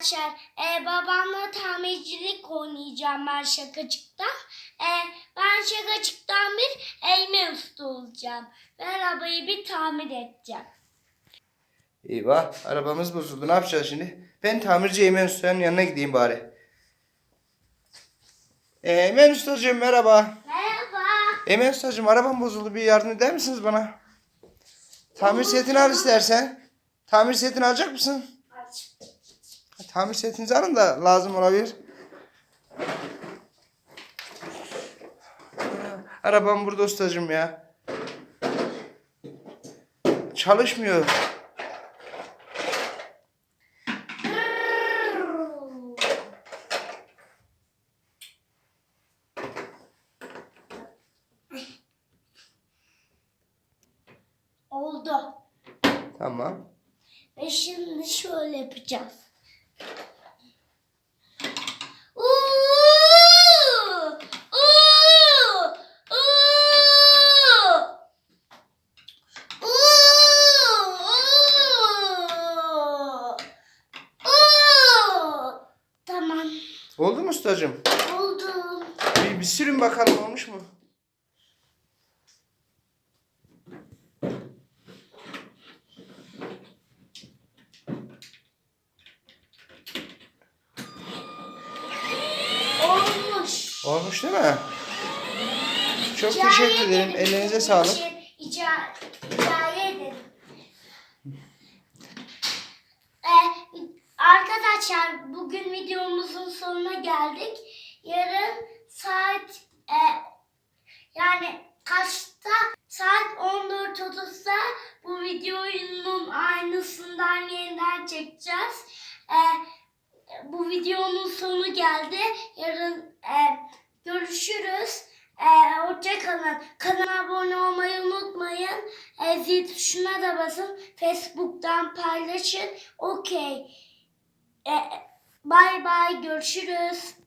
Arkadaşlar e, babamla tamircilik oynayacağım ben şakacıkta. E, ben şakacıktan bir eğme usta olacağım. Ve arabayı bir tamir edeceğim. Eyvah arabamız bozuldu ne yapacağız şimdi? Ben tamirci Eymen Usta'nın yanına gideyim bari. Ee, Eymen Usta'cığım merhaba. Merhaba. Eymen Usta'cığım arabam bozuldu bir yardım eder misiniz bana? Tamir setini al istersen. Tamir setini alacak mısın? Tamir setinizi alın da lazım olabilir. Arabam burada ustacığım ya. Çalışmıyor. Oldu. Tamam. Ve şimdi şöyle yapacağız. Oldu mu ustacığım? Oldu. Bir, bir sürün bakalım olmuş mu? Olmuş. Değil mi? Çok Hikaye teşekkür ederim. edelim. Ellerinize sağlık. İca- Hikaye edelim. Ee, arkadaşlar bugün videomuzun sonuna geldik. Yarın saat e, yani kaçta? Saat 14.30'da bu videonun aynısından yeniden çekeceğiz. Ee, bu videonun sonu geldi. Yarın e, görüşürüz. Ee, hoşçakalın. Kanala abone olmayı unutmayın. Ee, zil tuşuna da basın. Facebook'tan paylaşın. Okey. Ee, bye bye. Görüşürüz.